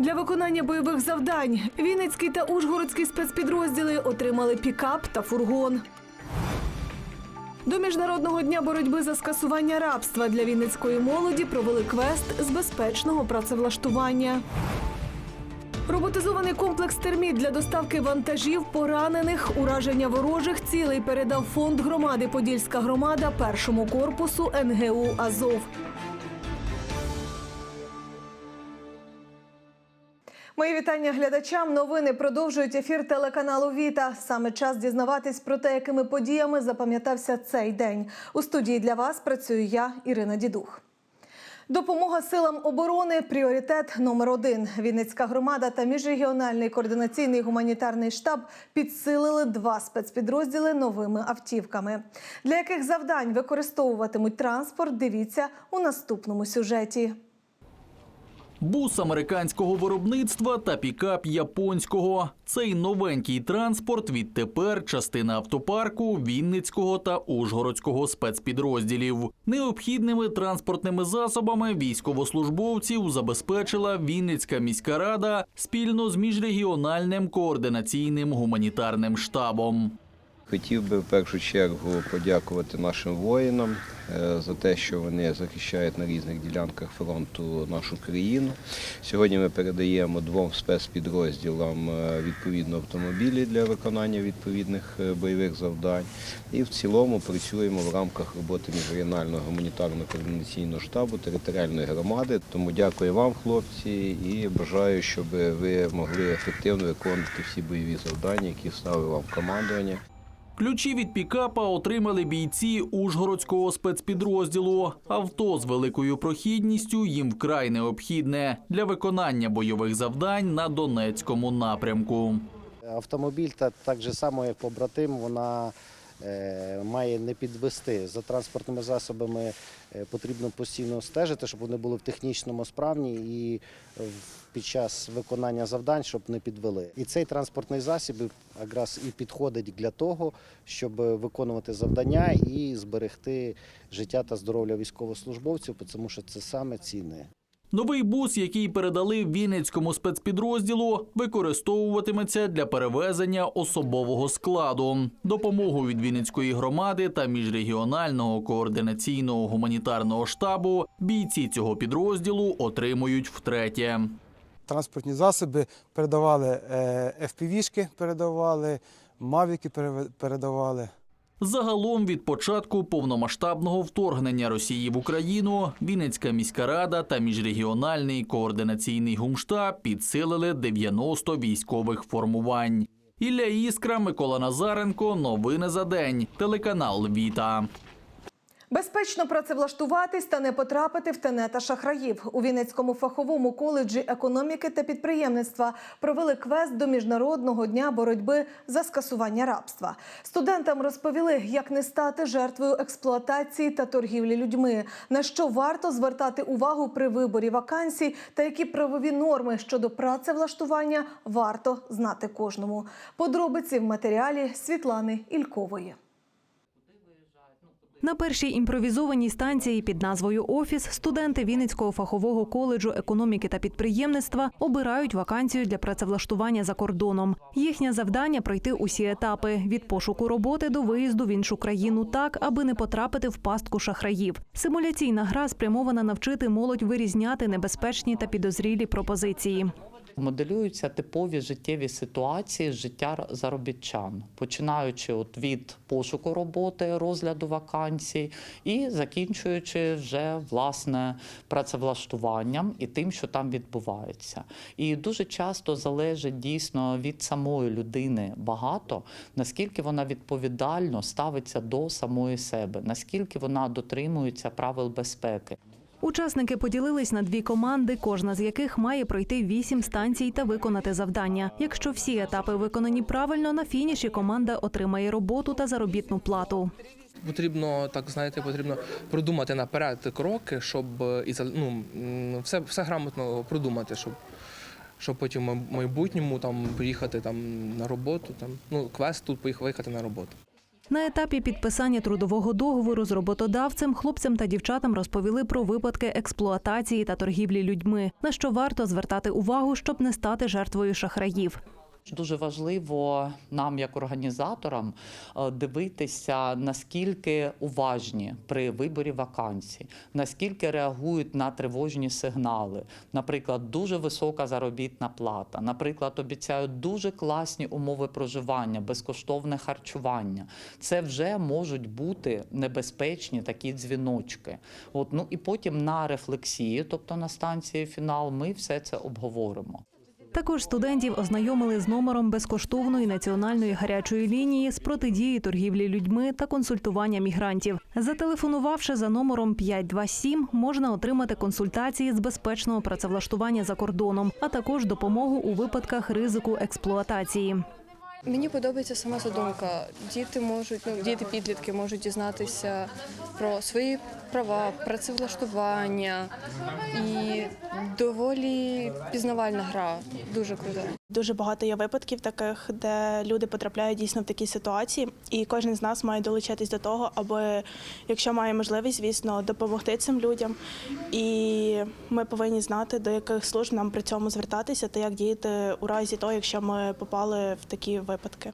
Для виконання бойових завдань Вінницький та Ужгородські спецпідрозділи отримали пікап та фургон. До міжнародного дня боротьби за скасування рабства для вінницької молоді провели квест з безпечного працевлаштування. Роботизований комплекс терміт для доставки вантажів, поранених, ураження ворожих цілей передав фонд громади Подільська громада першому корпусу НГУ Азов. Мої вітання глядачам. Новини продовжують ефір телеканалу Віта. Саме час дізнаватись про те, якими подіями запам'ятався цей день. У студії для вас працюю я, Ірина Дідух. Допомога силам оборони пріоритет номер один. Вінницька громада та міжрегіональний координаційний гуманітарний штаб підсилили два спецпідрозділи новими автівками. Для яких завдань використовуватимуть транспорт? Дивіться у наступному сюжеті. Бус американського виробництва та пікап японського. Цей новенький транспорт відтепер частина автопарку Вінницького та Ужгородського спецпідрозділів. Необхідними транспортними засобами військовослужбовців забезпечила Вінницька міська рада спільно з міжрегіональним координаційним гуманітарним штабом. Хотів би в першу чергу подякувати нашим воїнам е, за те, що вони захищають на різних ділянках фронту нашу країну. Сьогодні ми передаємо двом спецпідрозділам е, відповідно автомобілі для виконання відповідних е, бойових завдань. І в цілому працюємо в рамках роботи міжрегіонального гуманітарно-координаційного штабу територіальної громади. Тому дякую вам, хлопці, і бажаю, щоб ви могли ефективно виконувати всі бойові завдання, які ставив вам командування. Ключі від пікапа отримали бійці Ужгородського спецпідрозділу. Авто з великою прохідністю їм вкрай необхідне для виконання бойових завдань на Донецькому напрямку. Автомобіль та так же само, як побратим, вона е, має не підвести. За транспортними засобами е, потрібно постійно стежити, щоб вони були в технічному справні і в- під час виконання завдань, щоб не підвели. І цей транспортний засіб якраз і підходить для того, щоб виконувати завдання і зберегти життя та здоров'я військовослужбовців, тому що це саме цінне. Новий бус, який передали Вінницькому спецпідрозділу, використовуватиметься для перевезення особового складу. Допомогу від Вінницької громади та міжрегіонального координаційного гуманітарного штабу бійці цього підрозділу отримують втретє. Транспортні засоби передавали е, FPV-шки, передавали, мавіки передавали. Загалом від початку повномасштабного вторгнення Росії в Україну Вінницька міська рада та міжрегіональний координаційний гумштаб підсилили 90 військових формувань. Ілля Іскра, Микола Назаренко. Новини за день. Телеканал Віта. Безпечно працевлаштуватись та не потрапити в тенета шахраїв. У Вінницькому фаховому коледжі економіки та підприємництва провели квест до міжнародного дня боротьби за скасування рабства. Студентам розповіли, як не стати жертвою експлуатації та торгівлі людьми, на що варто звертати увагу при виборі вакансій та які правові норми щодо працевлаштування варто знати кожному. Подробиці в матеріалі Світлани Ількової. На першій імпровізованій станції під назвою Офіс студенти Вінницького фахового коледжу економіки та підприємництва обирають вакансію для працевлаштування за кордоном. Їхнє завдання пройти усі етапи від пошуку роботи до виїзду в іншу країну так, аби не потрапити в пастку шахраїв. Симуляційна гра спрямована навчити молодь вирізняти небезпечні та підозрілі пропозиції. Моделюються типові життєві ситуації життя заробітчан, починаючи от від пошуку роботи, розгляду вакансій і закінчуючи вже власне працевлаштуванням і тим, що там відбувається. І дуже часто залежить дійсно від самої людини багато, наскільки вона відповідально ставиться до самої себе, наскільки вона дотримується правил безпеки. Учасники поділились на дві команди, кожна з яких має пройти вісім станцій та виконати завдання. Якщо всі етапи виконані правильно, на фініші команда отримає роботу та заробітну плату. Потрібно так знаєте, потрібно продумати наперед кроки, щоб е, і ну, все, все грамотно продумати, щоб, щоб потім в майбутньому там поїхати там на роботу, там ну квест тут поїхати на роботу. На етапі підписання трудового договору з роботодавцем хлопцям та дівчатам розповіли про випадки експлуатації та торгівлі людьми, на що варто звертати увагу, щоб не стати жертвою шахраїв. Дуже важливо нам, як організаторам, е, дивитися, наскільки уважні при виборі вакансій, наскільки реагують на тривожні сигнали. Наприклад, дуже висока заробітна плата, наприклад, обіцяють дуже класні умови проживання, безкоштовне харчування. Це вже можуть бути небезпечні такі дзвіночки. От ну і потім на рефлексії, тобто на станції фінал, ми все це обговоримо. Також студентів ознайомили з номером безкоштовної національної гарячої лінії з протидії торгівлі людьми та консультування мігрантів. Зателефонувавши за номером 527, можна отримати консультації з безпечного працевлаштування за кордоном, а також допомогу у випадках ризику експлуатації. Мені подобається сама задумка. Діти можуть, ну діти підлітки можуть дізнатися про свої права, працевлаштування і доволі пізнавальна гра. Дуже крута. Дуже багато є випадків таких, де люди потрапляють дійсно в такі ситуації, і кожен з нас має долучатись до того, аби, якщо має можливість, звісно, допомогти цим людям. І ми повинні знати, до яких служб нам при цьому звертатися та як діяти у разі того, якщо ми попали в такі випадки.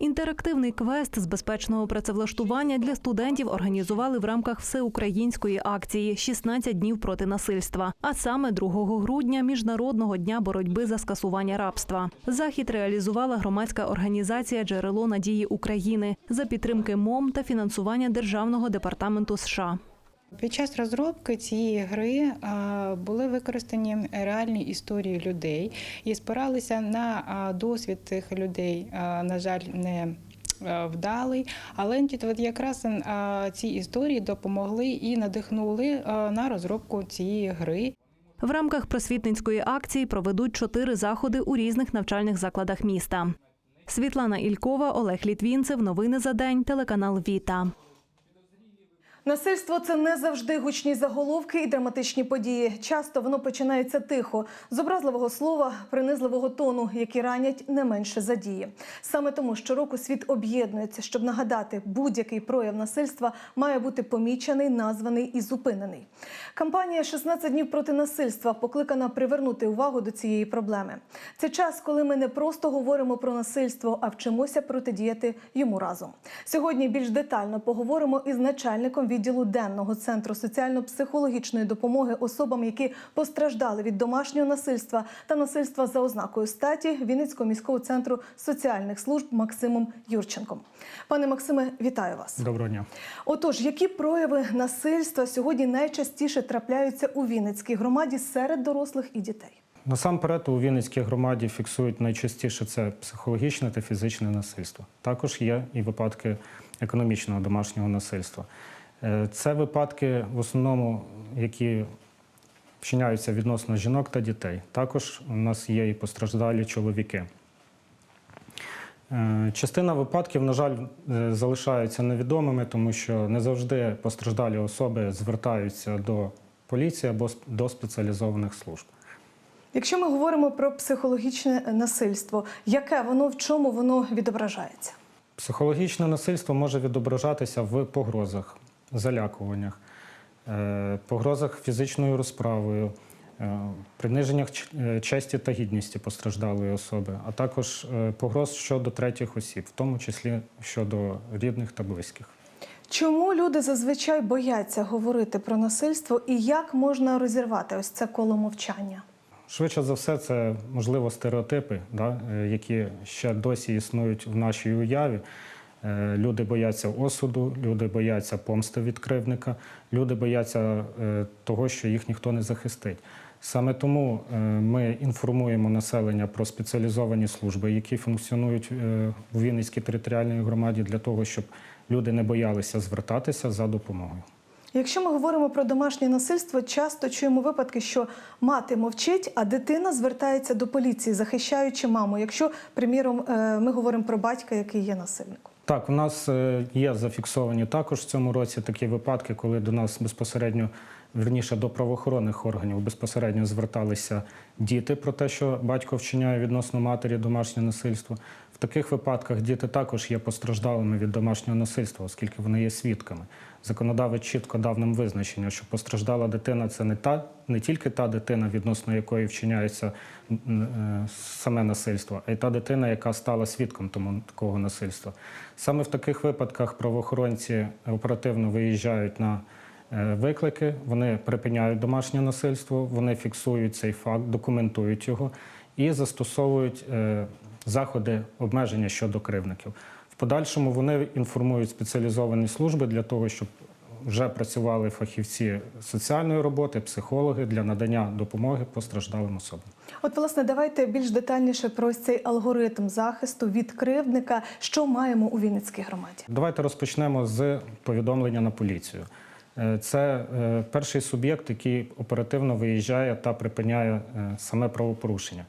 Інтерактивний квест з безпечного працевлаштування для студентів організували в рамках всеукраїнської акції «16 днів проти насильства. А саме 2 грудня міжнародного дня боротьби за скасування рабства. Захід реалізувала громадська організація Джерело надії України за підтримки МОМ та фінансування Державного департаменту США. Під час розробки цієї гри були використані реальні історії людей і спиралися на досвід цих людей, на жаль, не вдалий. Але от якраз ці історії допомогли і надихнули на розробку цієї гри. В рамках просвітницької акції проведуть чотири заходи у різних навчальних закладах міста. Світлана Ількова, Олег Літвінцев. Новини за день. Телеканал Віта. Насильство це не завжди гучні заголовки і драматичні події. Часто воно починається тихо, з образливого слова, принизливого тону, які ранять не менше за дії. Саме тому щороку світ об'єднується, щоб нагадати, будь-який прояв насильства має бути помічений, названий і зупинений. Кампанія «16 днів проти насильства покликана привернути увагу до цієї проблеми. Це час, коли ми не просто говоримо про насильство, а вчимося протидіяти йому разом. Сьогодні більш детально поговоримо із начальником відділу денного центру соціально-психологічної допомоги особам, які постраждали від домашнього насильства та насильства за ознакою статі Вінницького міського центру соціальних служб Максимом Юрченком. Пане Максиме, вітаю вас. Доброго дня. Отож, які прояви насильства сьогодні найчастіше трапляються у Вінницькій громаді серед дорослих і дітей? Насамперед у Вінницькій громаді фіксують найчастіше це психологічне та фізичне насильство. Також є і випадки економічного домашнього насильства. Е, Це випадки в основному, які вчиняються відносно жінок та дітей. Також у нас є і постраждалі чоловіки. Е, Частина випадків, на жаль, е, залишаються невідомими, тому що не завжди постраждалі особи звертаються до поліції або до спеціалізованих служб. Якщо ми говоримо про психологічне насильство, яке воно в чому воно відображається? Психологічне насильство може відображатися в погрозах, залякуваннях, е, погрозах фізичною розправою, е, приниженнях е, честі та гідності постраждалої особи, а також погроз щодо третіх осіб, в тому числі щодо рідних та близьких. Чому люди зазвичай бояться говорити про насильство і як можна розірвати ось це коло мовчання? Швидше за все, це можливо стереотипи, да, які ще досі існують в нашій уяві. Е, Люди бояться осуду, люди бояться помсти від кривника, люди бояться е, того, що їх ніхто не захистить. Саме тому е, ми інформуємо населення про спеціалізовані служби, які функціонують у Вінницькій територіальній громаді, для того, щоб люди не боялися звертатися за допомогою. Якщо ми говоримо про домашнє насильство, часто чуємо випадки, що мати мовчить, а дитина звертається до поліції, захищаючи маму. Якщо, приміром, ми говоримо про батька, який є насильником. Так, у нас е, є зафіксовані також в цьому році такі випадки, коли до нас безпосередньо верніше до правоохоронних органів безпосередньо зверталися діти про те, що батько вчиняє відносно матері домашнє насильство. В таких випадках діти також є постраждалими від домашнього насильства, оскільки вони є свідками. Законодавець чітко дав нам визначення, що постраждала дитина це не та не тільки та дитина, відносно якої вчиняється е, саме насильство, а й та дитина, яка стала свідком тому такого насильства. Саме в таких випадках правоохоронці оперативно виїжджають на е, виклики, вони припиняють домашнє насильство, вони фіксують цей факт, документують його і застосовують е, заходи обмеження щодо кривників. Подальшому вони інформують спеціалізовані служби для того, щоб вже працювали фахівці соціальної роботи, психологи для надання допомоги постраждалим особам. От, власне, давайте більш детальніше про ось цей алгоритм захисту від кривдника, що маємо у Вінницькій громаді. Давайте розпочнемо з повідомлення на поліцію. Е, Це е, перший суб'єкт, який оперативно виїжджає та припиняє е, саме правопорушення.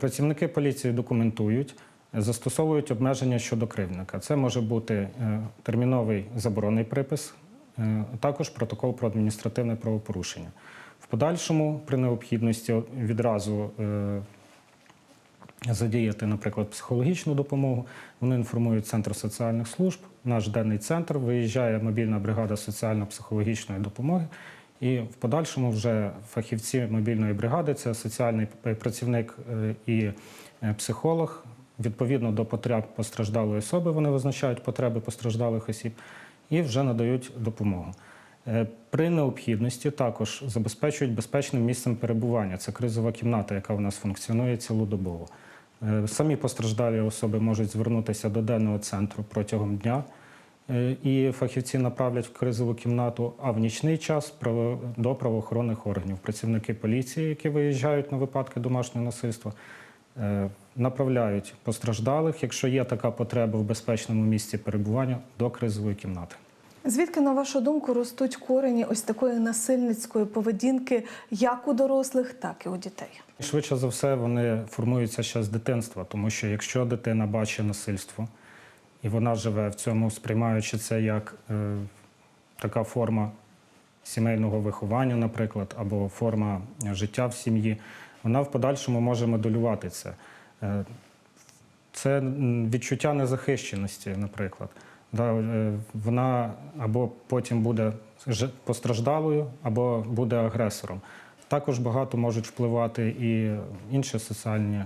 Працівники поліції документують, застосовують обмеження щодо кривдника. Це може бути е, терміновий заборонний припис, е, також протокол про адміністративне правопорушення. В подальшому, при необхідності, відразу е, задіяти, наприклад, психологічну допомогу. Вони інформують центр соціальних служб. Наш денний центр виїжджає мобільна бригада соціально-психологічної допомоги. І в подальшому вже фахівці мобільної бригади, це соціальний працівник і психолог. Відповідно до потреб постраждалої особи, вони визначають потреби постраждалих осіб і вже надають допомогу. Е, При необхідності також забезпечують безпечним місцем перебування. Це кризова кімната, яка у нас функціонує цілодобово. Е, Самі постраждалі особи можуть звернутися до денного центру протягом дня, е, і фахівці направлять в кризову кімнату, а в нічний час до правоохоронних органів. Працівники поліції, які виїжджають на випадки домашнього насильства, направляють постраждалих, якщо є така потреба в безпечному місці перебування, до кризової кімнати. Звідки, на вашу думку, ростуть корені ось такої насильницької поведінки як у дорослих, так і у дітей? Швидше за все, вони формуються ще з дитинства, тому що якщо дитина бачить насильство і вона живе в цьому, сприймаючи це як е, така форма сімейного виховання, наприклад, або форма життя в сім'ї, вона в подальшому може моделювати це. Е, це відчуття незахищеності, наприклад. Е, вона або потім буде постраждалою, або буде агресором. Також багато можуть впливати і інші соціальні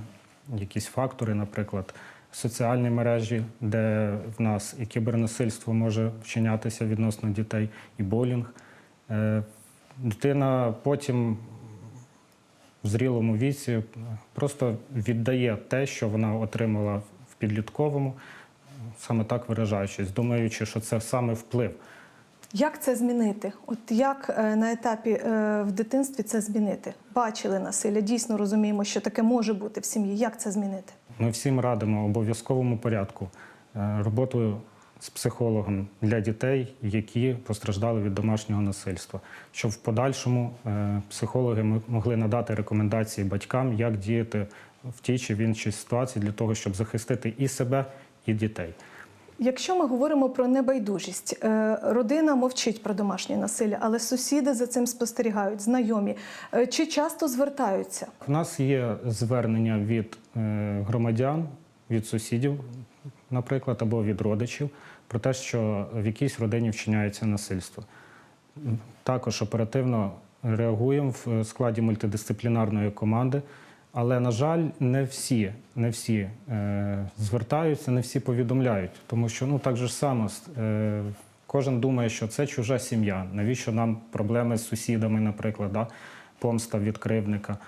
якісь фактори, наприклад, соціальні мережі, де в нас і кібернасильство може вчинятися відносно дітей, і болінг. Е, Дитина потім в зрілому віці просто віддає те, що вона отримала в підлітковому, саме так виражаючись, думаючи, що це саме вплив. Як це змінити? От як е, на етапі е, в дитинстві це змінити? Бачили насилля, дійсно розуміємо, що таке може бути в сім'ї. Як це змінити? Ми всім радимо обов'язковому порядку е, роботу з психологом для дітей, які постраждали від домашнього насильства, щоб в подальшому е, психологи могли надати рекомендації батькам, як діяти в тій чи в іншій ситуації для того, щоб захистити і себе, і дітей. Якщо ми говоримо про небайдужість, е, родина мовчить про домашнє насилля, але сусіди за цим спостерігають, знайомі. Е, Чи часто звертаються? У нас є звернення від громадян, від сусідів, наприклад, або від родичів про те, що в якійсь родині вчиняється насильство. Також оперативно реагуємо в складі мультидисциплінарної команди. Але, на жаль, не всі, не всі е, звертаються, не всі повідомляють, тому що ну так же само е, кожен думає, що це чужа сім'я. Навіщо нам проблеми з сусідами, наприклад, да? помста від кривника.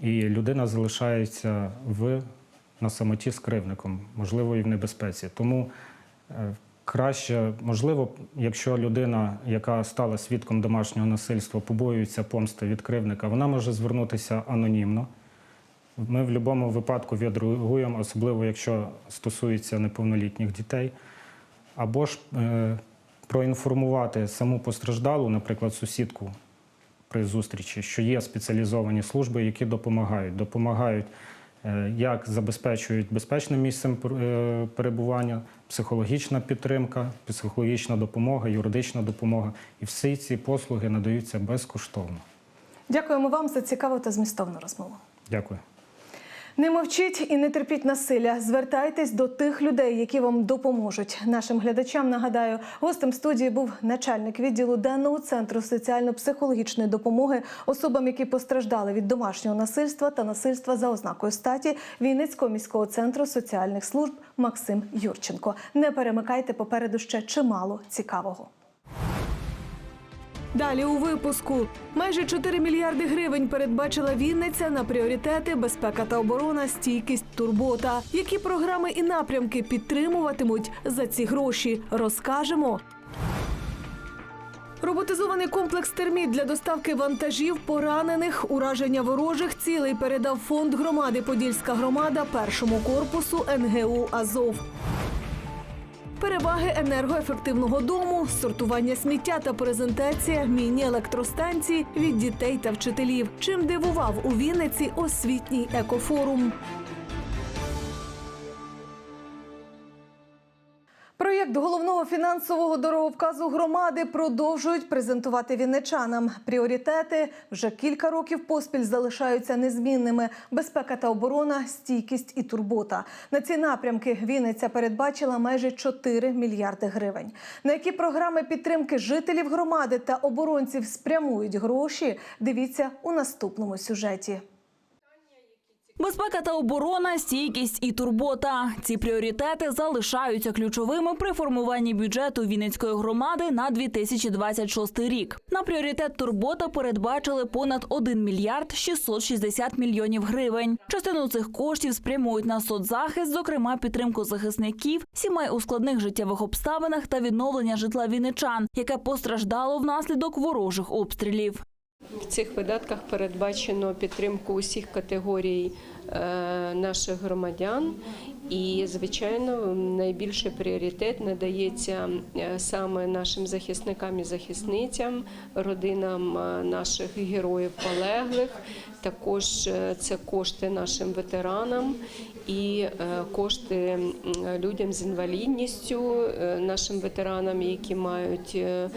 І людина залишається в, на самоті з кривником, можливо, і в небезпеці. Тому е, краще, можливо, якщо людина, яка стала свідком домашнього насильства, побоюється помсти від кривника, вона може звернутися анонімно. Ми в будь-якому випадку відреагуємо, особливо якщо стосується неповнолітніх дітей. Або ж е, проінформувати саму постраждалу, наприклад, сусідку при зустрічі, що є спеціалізовані служби, які допомагають. Допомагають як забезпечують безпечним місцем е, перебування, психологічна підтримка, психологічна допомога, юридична допомога. І всі ці послуги надаються безкоштовно. Дякуємо вам за цікаву та змістовну розмову. Дякую. Не мовчіть і не терпіть насилля. Звертайтесь до тих людей, які вам допоможуть. Нашим глядачам нагадаю, гостем студії був начальник відділу денного центру соціально-психологічної допомоги особам, які постраждали від домашнього насильства та насильства за ознакою статі Вінницького міського центру соціальних служб Максим Юрченко. Не перемикайте попереду ще чимало цікавого. Далі у випуску майже 4 мільярди гривень передбачила Вінниця на пріоритети безпека та оборона, стійкість, турбота. Які програми і напрямки підтримуватимуть за ці гроші? Розкажемо. Роботизований комплекс терміт для доставки вантажів, поранених, ураження ворожих цілей передав фонд громади Подільська громада першому корпусу НГУ Азов. Переваги енергоефективного дому, сортування сміття та презентація міні-електростанцій від дітей та вчителів. Чим дивував у Вінниці освітній екофорум. Проєкт головного фінансового дороговказу громади продовжують презентувати вінничанам. Пріоритети вже кілька років поспіль залишаються незмінними: безпека та оборона, стійкість і турбота. На ці напрямки Вінниця передбачила майже 4 мільярди гривень. На які програми підтримки жителів громади та оборонців спрямують гроші? Дивіться у наступному сюжеті. Безпека та оборона, стійкість і турбота. Ці пріоритети залишаються ключовими при формуванні бюджету Вінницької громади на 2026 рік. На пріоритет турбота передбачили понад 1 мільярд 660 мільйонів гривень. Частину цих коштів спрямують на соцзахист, зокрема підтримку захисників, сімей у складних життєвих обставинах та відновлення житла вінничан, яке постраждало внаслідок ворожих обстрілів. В цих видатках передбачено підтримку усіх категорій е, наших громадян. І, звичайно, найбільший пріоритет надається е, саме нашим захисникам і захисницям, родинам е, наших героїв полеглих. Також це кошти нашим ветеранам і е, кошти людям з інвалідністю, е, нашим ветеранам, які мають е,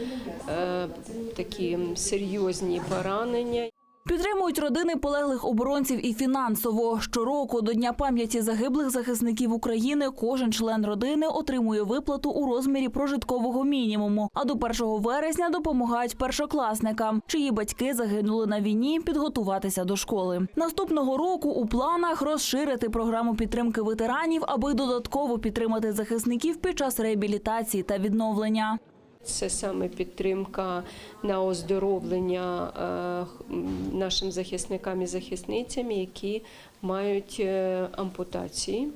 такі серйозні поранення. Підтримують родини полеглих оборонців і фінансово. Щороку до Дня пам'яті загиблих захисників України кожен член родини отримує виплату у розмірі прожиткового мінімуму. А до 1 вересня допомагають першокласникам, чиї батьки загинули на війні, підготуватися до школи. Наступного року у планах розширити програму підтримки ветеранів, аби додатково підтримати захисників під час реабілітації та відновлення. Це саме підтримка на оздоровлення е, нашим захисникам і захисницям, які мають е, ампутації.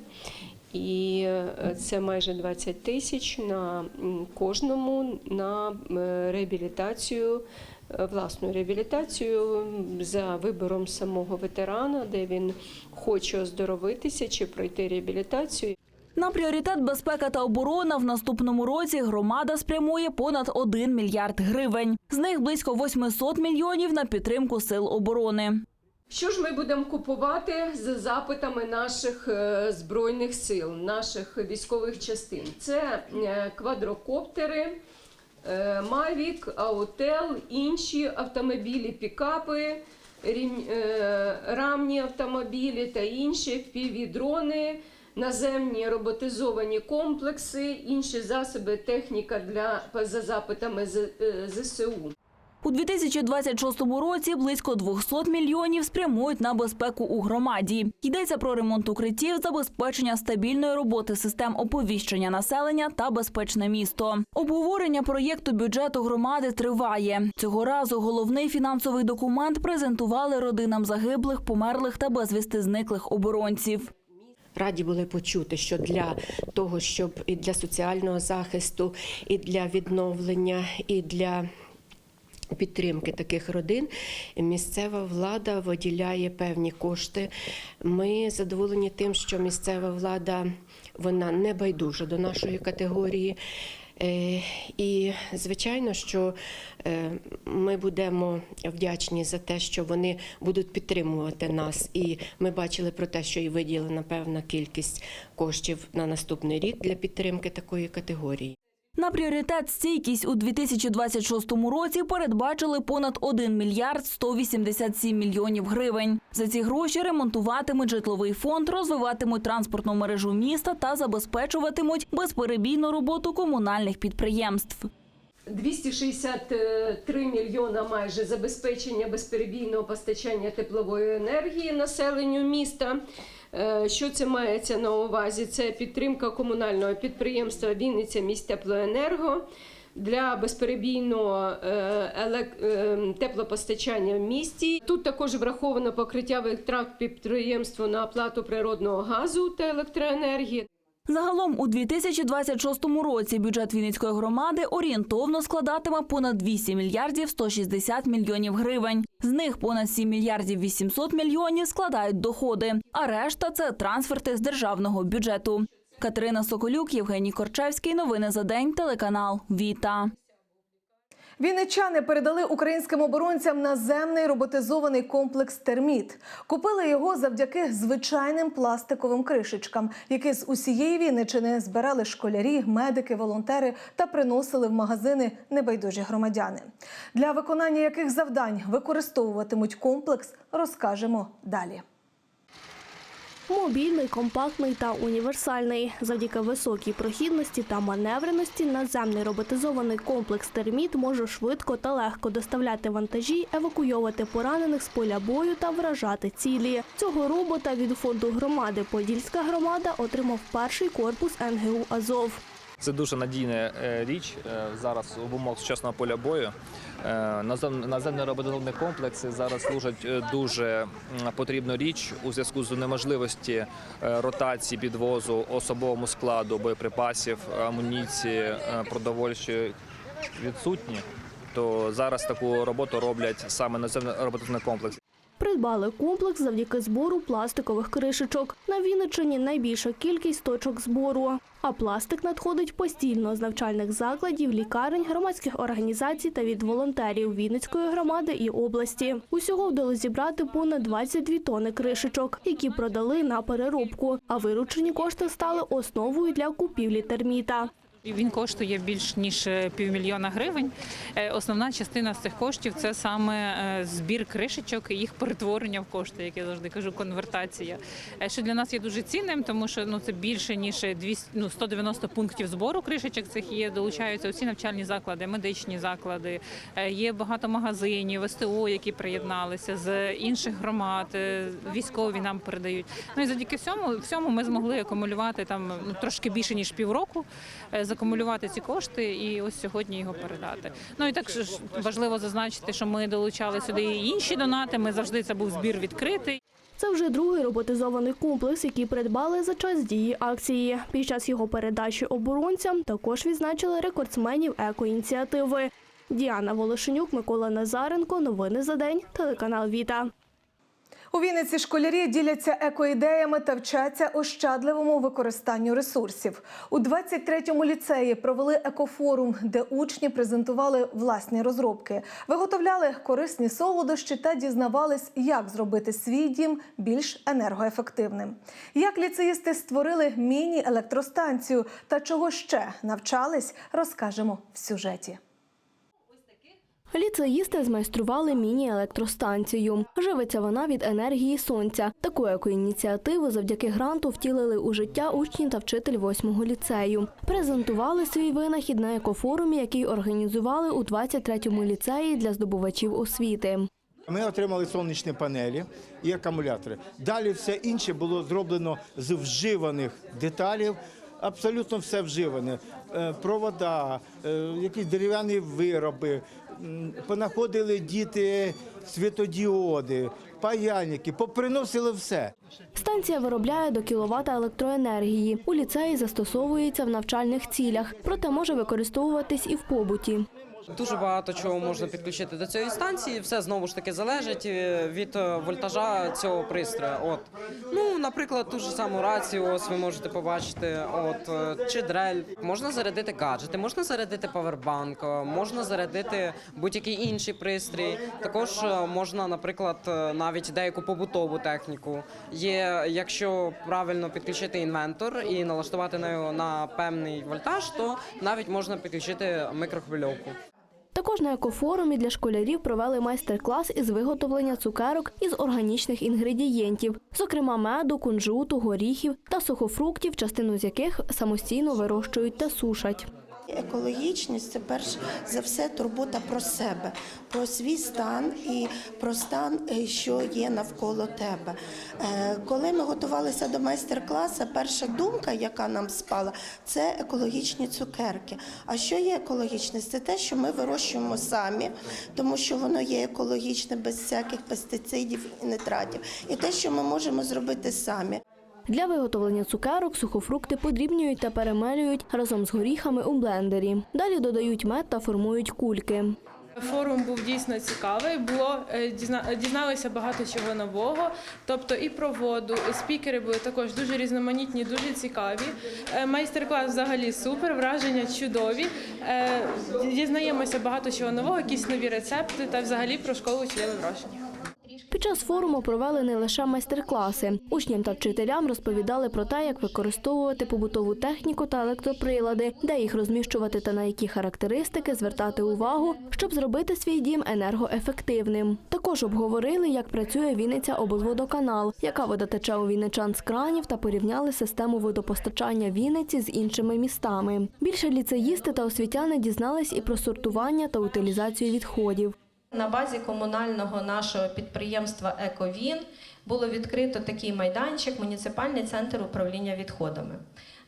І е, це майже 20 тисяч на кожному на реабілітацію, власну реабілітацію за вибором самого ветерана, де він хоче оздоровитися чи пройти реабілітацію. На пріоритет безпека та оборона в наступному році громада спрямує понад 1 мільярд гривень. З них близько 800 мільйонів на підтримку сил оборони. Що ж ми будемо купувати за запитами наших е, збройних сил, наших військових частин? Це е, квадрокоптери, е, Mavic, Аутел, інші автомобілі, пікапи, е, рамні автомобілі та інші FPV-дрони, наземні роботизовані комплекси, інші засоби, техніка для за запитами е, ЗСУ. У 2026 році близько 200 мільйонів спрямують на безпеку у громаді. Йдеться про ремонт укриттів, забезпечення стабільної роботи систем оповіщення населення та безпечне місто. Обговорення проєкту бюджету громади триває. Цього разу головний фінансовий документ презентували родинам загиблих, померлих та безвісти зниклих оборонців. Раді були почути, що для того, щоб і для соціального захисту, і для відновлення, і для підтримки таких родин місцева влада виділяє певні кошти. Ми задоволені тим, що місцева влада вона не байдужа до нашої категорії. Е, І звичайно, що е, ми будемо вдячні за те, що вони будуть підтримувати нас. І ми бачили про те, що і виділена певна кількість коштів на наступний рік для підтримки такої категорії. На пріоритет стійкість у 2026 році передбачили понад 1 мільярд 187 мільйонів гривень. За ці гроші ремонтуватимуть житловий фонд, розвиватимуть транспортну мережу міста та забезпечуватимуть безперебійну роботу комунальних підприємств. 263 мільйона майже забезпечення безперебійного постачання теплової енергії населенню міста. Е, Що це мається на увазі? Це підтримка комунального підприємства Вінниця міськтеплоенерго для безперебійного е, е, теплопостачання в місті. Тут також враховано покриття витрат підприємства на оплату природного газу та електроенергії. Загалом у 2026 році бюджет Вінницької громади орієнтовно складатиме понад 8 мільярдів 160 мільйонів гривень. З них понад 7 мільярдів 800 мільйонів складають доходи, а решта це трансферти з державного бюджету. Катерина Соколюк, Євгеній Корчевський. Новини за день. Телеканал Віта. Вінничани передали українським оборонцям наземний роботизований комплекс терміт. Купили його завдяки звичайним пластиковим кришечкам, які з усієї Вінничини збирали школярі, медики, волонтери та приносили в магазини небайдужі громадяни. Для виконання яких завдань використовуватимуть комплекс, розкажемо далі. Мобільний, компактний та універсальний. Завдяки високій прохідності та маневреності наземний роботизований комплекс терміт може швидко та легко доставляти вантажі, евакуйовувати поранених з поля бою та вражати цілі. Цього робота від фонду громади Подільська громада отримав перший корпус НГУ Азов. Це дуже надійна е, річ е, зараз в умовах сучасного поля бою. Е, назем- Наземні роботизовані комплекси зараз служать дуже потрібну річ у зв'язку з неможливості ротації підвозу особовому складу боєприпасів, амуніції, продовольчої відсутні. То зараз таку роботу роблять саме наземний роботизований комплекс. Придбали комплекс завдяки збору пластикових кришечок. На Вінниччині найбільша кількість точок збору. А пластик надходить постійно з навчальних закладів, лікарень, громадських організацій та від волонтерів Вінницької громади і області. Усього вдалося зібрати понад 22 тони кришечок, які продали на переробку. А виручені кошти стали основою для купівлі терміта. Він коштує більш ніж е, півмільйона гривень. Е, Основна частина з цих коштів це саме е, збір кришечок і їх перетворення в кошти, як я завжди кажу, конвертація. Що для нас є дуже цінним, тому що ну це більше ніж 200, ну, 190 пунктів збору кришечок. Цих є долучаються усі навчальні заклади, медичні заклади. Є багато магазинів, СТО, які приєдналися з інших громад. Військові нам передають. Ну і завдяки всьому всьому ми змогли акумулювати там ну трошки більше ніж півроку. Закумулювати ці кошти і ось сьогодні його передати. Ну і так ж важливо зазначити, що ми долучали сюди і інші донати. Ми завжди це був збір відкритий. Це вже другий роботизований комплекс, який придбали за час дії акції. Під час його передачі оборонцям також відзначили рекордсменів екоініціативи. Діана Волошенюк, Микола Назаренко. Новини за день. Телеканал Віта. У Вінниці школярі діляться екоідеями та вчаться ощадливому використанню ресурсів. У 23-му ліцеї провели екофорум, де учні презентували власні розробки, виготовляли корисні солодощі та дізнавались, як зробити свій дім більш енергоефективним. Як ліцеїсти створили міні-електростанцію та чого ще навчались, розкажемо в сюжеті. Ліцеїсти змайстрували міні-електростанцію. Живиться вона від енергії сонця. Таку екоініціативу завдяки гранту втілили у життя учні та вчитель восьмого ліцею. Презентували свій винахід на екофорумі, який організували у 23-му ліцеї для здобувачів освіти. Ми отримали сонячні панелі і акумулятори. Далі все інше було зроблено з вживаних деталів. Абсолютно все вживане. Е, Провода, е, якісь дерев'яні вироби. Понаходили діти світодіоди, паяльники, поприносили все. Станція виробляє до кіловата електроенергії. У ліцеї застосовується в навчальних цілях, проте може використовуватись і в побуті. Дуже багато чого можна підключити до цієї станції. Все знову ж таки залежить е, від е, вольтажа цього пристрою. От ну, наприклад, ту ж саму рацію, ось ви можете побачити. От е, чи дрель. Можна зарядити гаджети, можна зарядити павербанк, можна зарядити будь-який інший пристрій. Також можна, наприклад, навіть деяку побутову техніку. Є, якщо правильно підключити інвентор і налаштувати на його на певний вольтаж, то навіть можна підключити микрохвильовку. Також на екофорумі для школярів провели майстер-клас із виготовлення цукерок із органічних інгредієнтів, зокрема меду, кунжуту, горіхів та сухофруктів, частину з яких самостійно вирощують та сушать. Екологічність це перш за все турбота про себе, про свій стан і про стан, е, що є навколо тебе. Е, Коли ми готувалися до майстер-класу, перша думка, яка нам спала, це екологічні цукерки. А що є екологічність? Це те, що ми вирощуємо самі, тому що воно є екологічне без всяких пестицидів і нитратів, і те, що ми можемо зробити самі. Для виготовлення цукерок сухофрукти подрібнюють та перемелюють разом з горіхами у блендері. Далі додають мед та формують кульки. Форум був дійсно цікавий. Було е, дізналися багато чого нового. Тобто і про воду, спікери були також дуже різноманітні, дуже цікаві. Е, Майстер-клас взагалі супер, враження чудові. Е, Дізнаємося багато чого нового, якісь нові рецепти та взагалі про школу чудове враження. Під час форуму провели не лише майстер-класи. Учням та вчителям розповідали про те, як використовувати побутову техніку та електроприлади, де їх розміщувати та на які характеристики звертати увагу, щоб зробити свій дім енергоефективним. Також обговорили, як працює Вінниця облводоканал, яка вода тече у вінничан з кранів та порівняли систему водопостачання Вінниці з іншими містами. Більше ліцеїсти та освітяни дізнались і про сортування та утилізацію відходів. На базі комунального нашого підприємства Ековін було відкрито такий майданчик, муніципальний центр управління відходами.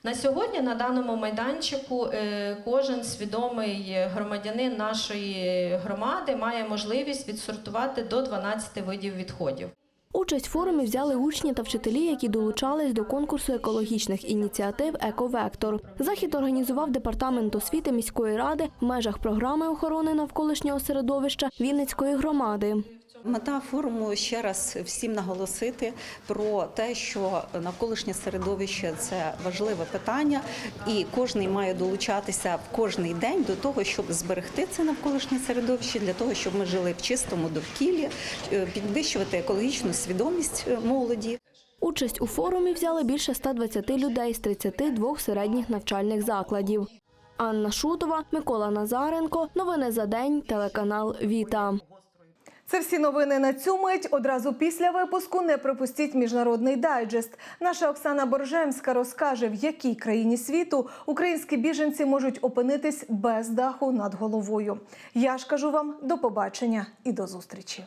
На сьогодні на даному майданчику е, кожен свідомий громадянин нашої громади має можливість відсортувати до 12 видів відходів. Участь в форумі взяли учні та вчителі, які долучались до конкурсу екологічних ініціатив Ековектор. Захід організував департамент освіти міської ради в межах програми охорони навколишнього середовища Вінницької громади. Мета форуму ще раз всім наголосити про те, що навколишнє середовище це важливе питання, і кожен має долучатися в кожний день до того, щоб зберегти це навколишнє середовище, для того, щоб ми жили в чистому довкіллі, е, підвищувати екологічну свідомість е, молоді. Участь у форумі взяли більше 120 людей з 32 середніх навчальних закладів. Анна Шутова, Микола Назаренко. Новини за день. Телеканал Віта. Це всі новини на цю мить. Одразу після випуску не пропустіть міжнародний дайджест. Наша Оксана Боржемська розкаже, в якій країні світу українські біженці можуть опинитись без даху над головою. Я ж кажу вам до побачення і до зустрічі.